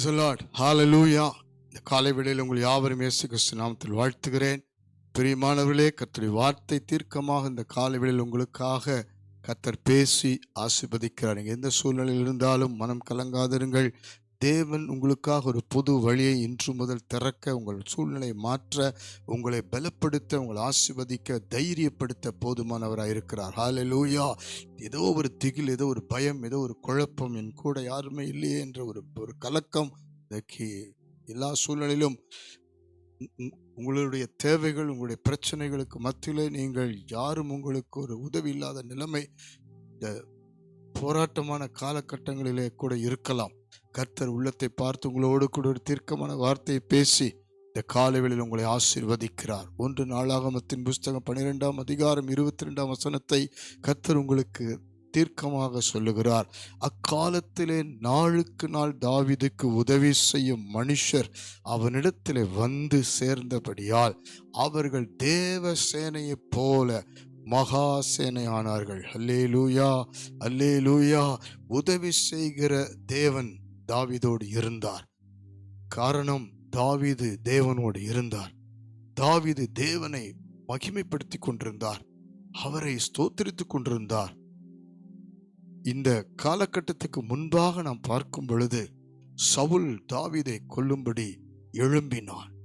Price the ஹாலலூயா இந்த காலை விடையில் உங்கள் யாவரும் இயேசு கிறிஸ்து நாமத்தில் வாழ்த்துகிறேன். பிரியமானவர்களே கத்தருடைய வார்த்தை தீர்க்கமாக இந்த காலை விடையில் உங்களுக்காக கத்தர் பேசி ஆசிர்வதிக்கிறார். நீங்கள் எந்த சூழ்நிலையில் இருந்தாலும் மனம் கலங்காதிருங்கள். தேவன் உங்களுக்காக ஒரு புது வழியை இன்று முதல் திறக்க உங்கள் சூழ்நிலையை மாற்ற உங்களை பலப்படுத்த உங்களை ஆசிர்வதிக்க தைரியப்படுத்த போதுமானவராக இருக்கிறார். ஹalleluya ஏதோ ஒரு திகில் ஏதோ ஒரு பயம் ஏதோ ஒரு குழப்பம் என் கூட யாருமே இல்லையே என்ற ஒரு ஒரு கலக்கம் எல்லா சூழ்நிலையிலும் உங்களுடைய தேவைகள் உங்களுடைய பிரச்சனைகளுக்கு மத்தியிலே நீங்கள் யாரும் உங்களுக்கு ஒரு உதவி இல்லாத நிலைமை இந்த போராட்டமான காலகட்டங்களிலே கூட இருக்கலாம். கர்த்தர் உள்ளத்தை பார்த்து உங்களோடு கூட ஒரு தீர்க்கமான வார்த்தையை பேசி இந்த காலைகளில் உங்களை ஆசிர்வதிக்கிறார். ஒன்று நாளாகமத்தின் புஸ்தகம் பன்னிரெண்டாம் அதிகாரம் இருபத்தி ரெண்டாம் வசனத்தை கர்த்தர் உங்களுக்கு தீர்க்கமாக சொல்லுகிறார். அக்காலத்திலே நாளுக்கு நாள் தாவிதுக்கு உதவி செய்யும் மனுஷர் அவனிடத்திலே வந்து சேர்ந்தபடியால் அவர்கள் தேவ சேனையைப் போல மகா சேனையானார்கள். அல்லே லூயா அல்லே லூயா உதவி செய்கிற தேவன் தாவிதோடு இருந்தார். காரணம் தாவிது தேவனோடு இருந்தார். தாவிது தேவனை மகிமைப்படுத்தி கொண்டிருந்தார். அவரை ஸ்தோத்திரித்துக் கொண்டிருந்தார். இந்த காலகட்டத்துக்கு முன்பாக நாம் பார்க்கும் பொழுது சவுல் தாவிதை கொல்லும்படி எழும்பினான்.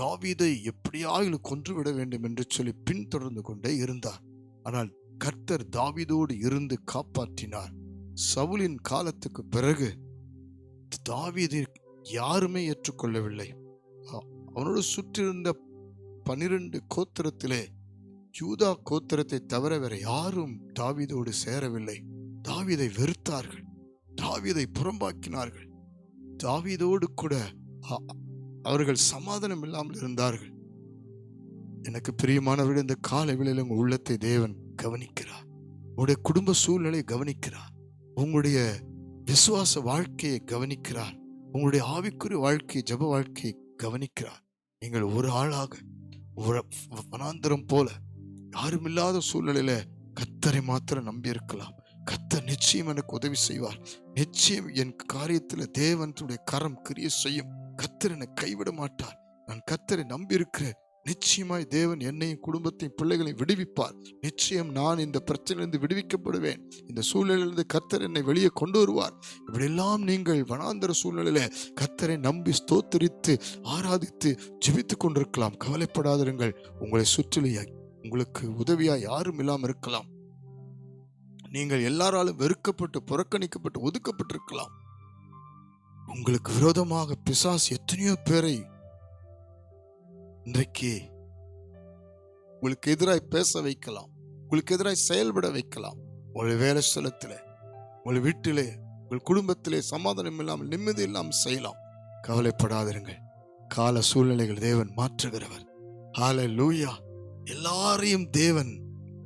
தாவீதை எப்படியாயிலும் கொன்றுவிட வேண்டும் என்று சொல்லி பின்தொடர்ந்து கொண்டே இருந்தார். ஆனால் கர்த்தர் தாவீதோடு இருந்து காப்பாற்றினார். சவுலின் காலத்துக்கு பிறகு தாவீதை யாருமே ஏற்றுக்கொள்ளவில்லை. அவனோடு சுற்றிருந்த பனிரெண்டு கோத்திரத்திலே யூதா கோத்திரத்தை தவிர வேற யாரும் தாவீதோடு சேரவில்லை. தாவீதை வெறுத்தார்கள். தாவீதை புறம்பாக்கினார்கள். தாவீதோடு கூட அவர்கள் சமாதானம் இல்லாமல் இருந்தார்கள். எனக்கு பிரியமானவர்கள் இந்த கால வேளையில் உங்கள் உள்ளத்தை தேவன் கவனிக்கிறார். உங்களுடைய குடும்ப சூழ்நிலையை கவனிக்கிறார். உங்களுடைய விசுவாச வாழ்க்கையை கவனிக்கிறார். உங்களுடைய ஆவிக்குரிய வாழ்க்கை ஜெப வாழ்க்கையை கவனிக்கிறார். நீங்கள் ஒரு ஆளாக ஒரு வனாந்தரம் போல யாருமில்லாத சூழ்நிலையில கத்தரை மாத்திரம் நம்பி இருக்கலாம் கத்தர் நிச்சயம் எனக்கு உதவி செய்வார். நிச்சயம் என் காரியத்தில் தேவனுடைய கரம் கிரிய செய்யும். கத்தர் என்னை கைவிட மாட்டார். நான் கத்தரை நம்பியிருக்கிறேன். நிச்சயமாய் தேவன் என்னையும் குடும்பத்தையும் பிள்ளைகளையும் விடுவிப்பார். நிச்சயம் நான் இந்த பிரச்சனையிலிருந்து விடுவிக்கப்படுவேன். இந்த சூழ்நிலையிலிருந்து கத்தர் என்னை வெளியே கொண்டு வருவார். இப்படியெல்லாம் நீங்கள் வனாந்தர சூழ்நிலையில கத்தரை நம்பி ஸ்தோத்தரித்து ஆராதித்து ஜெபித்து கொண்டிருக்கலாம். கவலைப்படாதிருங்கள். உங்களை சுற்றிலேயே உங்களுக்கு உதவியா யாரும் இல்லாமல் இருக்கலாம். நீங்கள் எல்லாராலும் வெறுக்கப்பட்டு புறக்கணிக்கப்பட்டு ஒதுக்கப்பட்டிருக்கலாம். உங்களுக்கு விரோதமாக பிசாஸ் எத்தனையோ பேரை இன்றைக்கு உங்களுக்கு எதிராய் பேச வைக்கலாம். உங்களுக்கு எதிராய் செயல்பட வைக்கலாம். உங்கள் வேலை ஸ்தலத்திலே உங்கள் வீட்டிலே உங்கள் குடும்பத்திலே சமாதானம் இல்லாமல் நிம்மதி இல்லாமல் செய்யலாம். கவலைப்படாதிருங்கள். கால சூழ்நிலைகள் தேவன் மாற்றுகிறவர். ஹால லூயா எல்லாரையும் தேவன்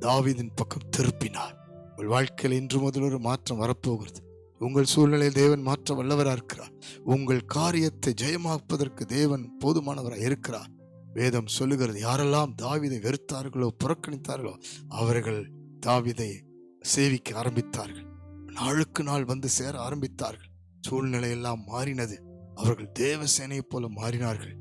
தாவிதின் பக்கம் திருப்பினார். உங்கள் வாழ்க்கையில் இன்று முதல் ஒரு மாற்றம் வரப்போகிறது. உங்கள் சூழ்நிலையில் தேவன் மாற்ற வல்லவராக இருக்கிறார். உங்கள் காரியத்தை ஜெயமாக்குவதற்கு தேவன் போதுமானவராக இருக்கிறார். வேதம் சொல்லுகிறது யாரெல்லாம் தாவிதை வெறுத்தார்களோ புறக்கணித்தார்களோ அவர்கள் தாவிதை சேவிக்க ஆரம்பித்தார்கள். நாளுக்கு நாள் வந்து சேர ஆரம்பித்தார்கள். சூழ்நிலை எல்லாம் மாறினது. அவர்கள் தேவ சேனையைப் போல மாறினார்கள்.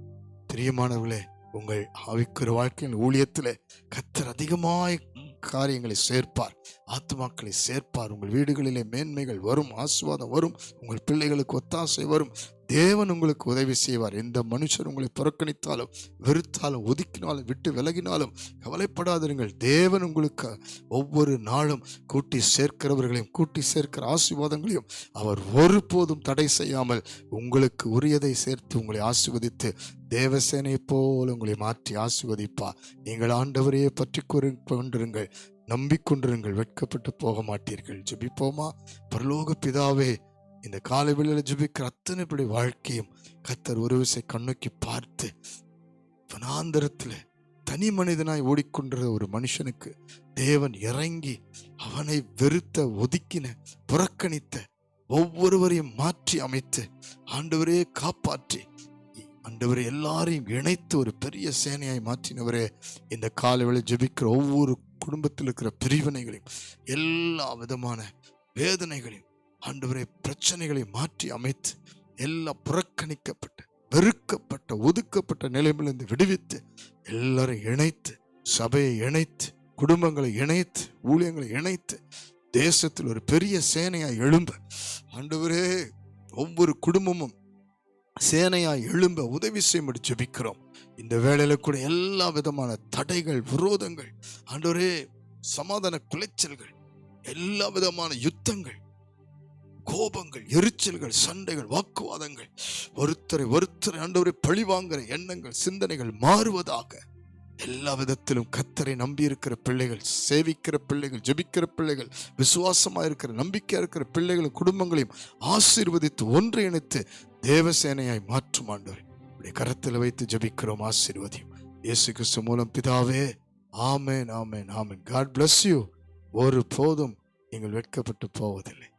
பிரியமானவர்களே உங்கள் ஆவிக்குற வாழ்க்கையின் ஊழியத்தில் கத்தர் அதிகமாய் காரியங்களை சேர்ப்பார். ஆத்மாக்களை சேர்ப்பார். உங்கள் வீடுகளிலே மேன்மைகள் வரும் ஆசுவாதம் வரும் உங்கள் பிள்ளைகளுக்கு ஒத்தாசை வரும். தேவன் உங்களுக்கு உதவி செய்வார். எந்த மனுஷர் உங்களை புறக்கணித்தாலும் வெறுத்தாலும் ஒதுக்கினாலும் விட்டு விலகினாலும் கவலைப்படாதிருங்கள். தேவன் உங்களுக்கு ஒவ்வொரு நாளும் கூட்டி சேர்க்கிறவர்களையும் கூட்டி சேர்க்கிற ஆசீர்வாதங்களையும் அவர் ஒருபோதும் தடை செய்யாமல் உங்களுக்கு உரியதை சேர்த்து உங்களை ஆசிர்வதித்து தேவசேனையைப் போல் உங்களை மாற்றி ஆசிர்வதிப்பார். நீங்கள் ஆண்டவரையே பற்றி கொண்டிருங்கள் நம்பிக்கொண்டிருங்கள் வெட்கப்பட்டு போக மாட்டீர்கள். ஜெபிப்போமா? பரலோக பிதாவே இந்த காலை வேளையில ஜுபிக்கிற அத்தனை இப்படி வாழ்க்கையும் கத்தர் ஒரு விசை கண்ணோக்கி பார்த்து வனாந்தரத்தில் தனி மனிதனாய் ஓடிக்கொண்டிருந்த ஒரு மனுஷனுக்கு தேவன் இறங்கி அவனை வெறுத்த ஒதுக்கின புறக்கணித்த ஒவ்வொருவரையும் மாற்றி அமைத்து ஆண்டவரே காப்பாற்றி ஆண்டவரே எல்லாரையும் இணைத்து ஒரு பெரிய சேனையாய் மாற்றினவரே இந்த காலவேளை ஜெபிக்கிற ஒவ்வொரு குடும்பத்தில் இருக்கிற பிரிவினைகளையும் எல்லா விதமான வேதனைகளையும் ஆண்டவரே பிரச்சனைகளை மாற்றி அமைத்து எல்லாம் புறக்கணிக்கப்பட்டு வெறுக்கப்பட்ட ஒதுக்கப்பட்ட நிலைமையிலிருந்து விடுவித்து எல்லாரும் இணைத்து சபையை இணைத்து குடும்பங்களை இணைத்து ஊழியங்களை இணைத்து தேசத்தில் ஒரு பெரிய சேனையாக எழும்ப ஆண்டவரே ஒவ்வொரு குடும்பமும் சேனையாய் எழும்ப உதவி செய்யும்படி ஜெபிக்கிறோம். இந்த வேளையில கூட எல்லா விதமான தடைகள் விரோதங்கள் ஆண்டவரே சமாதான குலைச்சல்கள் எல்லா விதமான யுத்தங்கள் கோபங்கள் எரிச்சல்கள் சண்டைகள் வாக்குவாதங்கள். ஒருத்தரை ஒருத்தரை ஆண்டவரை பழிவாங்குற எண்ணங்கள் சிந்தனைகள் மாறுவதாக எல்லா விதத்திலும் கத்தரை நம்பி இருக்கிற பிள்ளைகள் சேவிக்கிற பிள்ளைகள் ஜெபிக்கிற பிள்ளைகள் விசுவாசமாக இருக்கிற நம்பிக்கையாக இருக்கிற பிள்ளைகளும் குடும்பங்களையும் ஆசீர்வதித்து ஒன்றிணைத்து தேவசேனையாய் மாற்றும் ஆண்டவர். இப்படி கரத்தில் வைத்து ஜெபிக்கிறோம் ஆசீர்வதியும். இயேசு கிறிஸ்து மூலம் பிதாவே ஆமேன் ஆமேன் ஆமேன். காட் பிளஸ் யூ ஒரு போதும் நீங்கள் வெட்கப்பட்டு போவதில்லை.